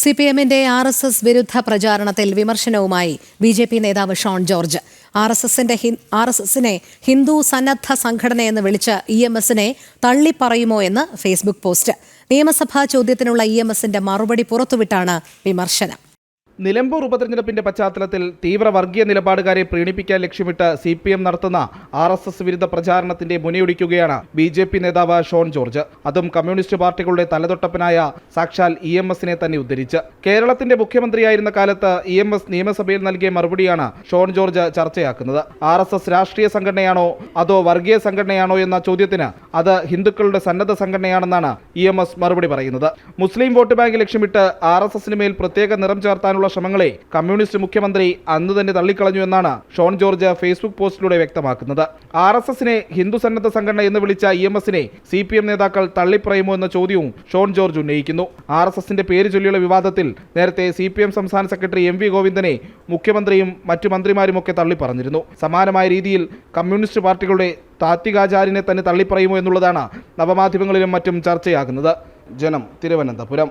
C P എമ്മിന്റെ R S S വിരുദ്ധ പ്രചാരണത്തിൽ വിമർശനവുമായി ബി ജെ പി നേതാവ് ഷോൺ ജോർജ്. ആർ എസ് എസിന്റെ ആർ എസ് എസിനെ ഹിന്ദു സന്നദ്ധ സംഘടനയെന്ന് വിളിച്ച് ഇ എം എസിനെ തള്ളിപ്പറയുമോ എന്ന് ഫേസ്ബുക്ക് പോസ്റ്റ്. നിയമസഭാ ചോദ്യത്തിനുള്ള ഇ എം എസിന്റെ മറുപടി പുറത്തുവിട്ടാണ് വിമർശനം. നിലമ്പൂർ ഉപതെരഞ്ഞെടുപ്പിന്റെ പശ്ചാത്തലത്തിൽ തീവ്ര വർഗീയ നിലപാടുകാരെ പ്രീണിപ്പിക്കാൻ ലക്ഷ്യമിട്ട് സി പി എം നടത്തുന്ന ആർ എസ് എസ് വിരുദ്ധ പ്രചാരണത്തിന്റെ മുനയൊടിക്കുകയാണ് ബി ജെ പി നേതാവ് ഷോൺ ജോർജ്. അതും കമ്മ്യൂണിസ്റ്റ് പാർട്ടികളുടെ തലതൊട്ടപ്പനായ സാക്ഷാൽ ഇ എം എസിനെ തന്നെ ഉദ്ധരിച്ച്. കേരളത്തിന്റെ മുഖ്യമന്ത്രിയായിരുന്ന കാലത്ത് ഇ എം എസ് നിയമസഭയിൽ നൽകിയ മറുപടിയാണ് ഷോൺ ജോർജ് ചർച്ചയാക്കുന്നത്. ആർ എസ് എസ് രാഷ്ട്രീയ സംഘടനയാണോ അതോ വർഗീയ സംഘടനയാണോ എന്ന ചോദ്യത്തിന് അത് ഹിന്ദുക്കളുടെ സന്നദ്ധ സംഘടനയാണെന്നാണ് ഇ എം എസ് മറുപടി പറയുന്നത്. മുസ്ലിം വോട്ട് ബാങ്ക് ലക്ഷ്യമിട്ട് ആർ എസ് എസിന് മേൽ പ്രത്യേക നിറം ചേർത്താനുള്ള ശ്രമങ്ങളെ കമ്മ്യൂണിസ്റ്റ് മുഖ്യമന്ത്രി അന്ന് തന്നെ തള്ളിക്കളഞ്ഞു എന്നാണ് ഷോൺ ജോർജ് ഫേസ്ബുക്ക് പോസ്റ്റിലൂടെ വ്യക്തമാക്കുന്നത്. ആർ എസ് എസിനെ ഹിന്ദു സന്നദ്ധ സംഘടന എന്ന് വിളിച്ച ഇ എം എസിനെ സി പി എം നേതാക്കൾ തള്ളിപ്പറയുമോ എന്ന ചോദ്യവും ഷോൺ ജോർജ് ഉന്നയിക്കുന്നു. ആർ എസ് എസിന്റെ പേര് ചൊല്ലിയുള്ള വിവാദത്തിൽ നേരത്തെ സി പി എം സംസ്ഥാന സെക്രട്ടറി എം വി ഗോവിന്ദനെ മുഖ്യമന്ത്രിയും മറ്റു മന്ത്രിമാരുമൊക്കെ തള്ളിപ്പറഞ്ഞിരുന്നു. സമാനമായ രീതിയിൽ കമ്മ്യൂണിസ്റ്റ് പാർട്ടികളുടെ താത്വികാചാര്യനെ തന്നെ തള്ളിപ്പറയുമോ എന്നുള്ളതാണ് നവമാധ്യമങ്ങളിലും മറ്റും ചർച്ചയാകുന്നത്. ജനം തിരുവനന്തപുരം.